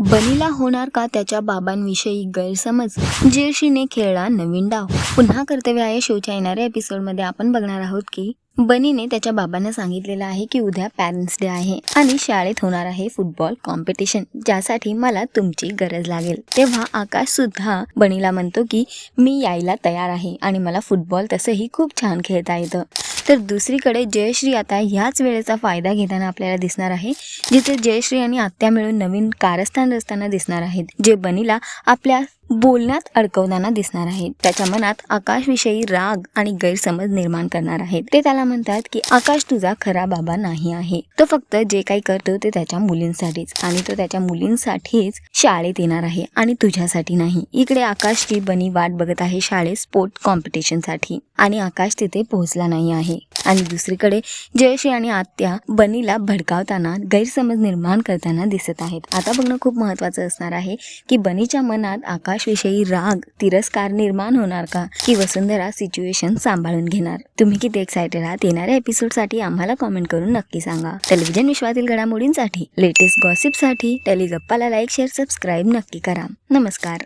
बनीला होणार का त्याच्या बाबांविषयी गैरसमज? जेर्शीने खेळला नवीन डाव. पुन्हा कर्तव्य आहे शोच्या येणाऱ्या एपिसोडमध्ये आपण बघणार आहोत की बनीने त्याच्या बाबांना सांगितलेलं आहे की उद्या पॅरेंट्स डे आहे आणि शाळेत होणार आहे फुटबॉल कॉम्पिटिशन ज्यासाठी मला तुमची गरज लागेल. तेव्हा आकाश सुद्धा बनीला म्हणतो की मी यायला तयार आहे आणि मला फुटबॉल तसंही खूप छान खेळता येतं. तर दुसरीकडे जयश्री आता ह्याच वेळेचा फायदा घेताना आपल्याला दिसणार आहे जिथे जयश्री आणि आत्या मिळून नवीन कारस्थान रचताना दिसणार आहेत जे बनीला आपल्या बोलण्यात अडकवताना दिसणार आहेत. त्याच्या मनात आकाशविषयी राग आणि गैरसमज निर्माण करणार आहेत. ते त्याला म्हणतात की आकाश तुझा खरा बाबा नाही आहे. तो फक्त जे काही करतो ते त्याच्या मुलींसाठीच आणि तो त्याच्या मुलींसाठीच शाळेत येणार आहे आणि तुझ्यासाठी नाही. इकडे आकाशची बनी वाट बघत आहे शाळेत स्पोर्ट कॉम्पिटिशनसाठी आणि आकाश तिथे पोहोचला नाही आहे. आणि दुसरीकडे जयश्री आणि आत्या बनीला भडकावताना गैरसमज निर्माण करताना दिसत आहेत. आता बघणं खूप महत्वाचं असणार आहे की बनीच्या मनात आकाश आकाशविषयी राग तिरस्कार निर्माण होणार का? की वसुंधरा सिच्युएशन सांभाळून घेणार? तुम्ही किती एक्सायटेड आहात? येणाऱ्या एपिसोडसाठी आम्हाला कॉमेंट करून नक्की सांगा. टेलिव्हिजन विश्वातील घडामोडींसाठी लेटेस्ट गॉसिपसाठी टेलिगप्पाला लाईक शेअर सबस्क्राईब नक्की करा. नमस्कार.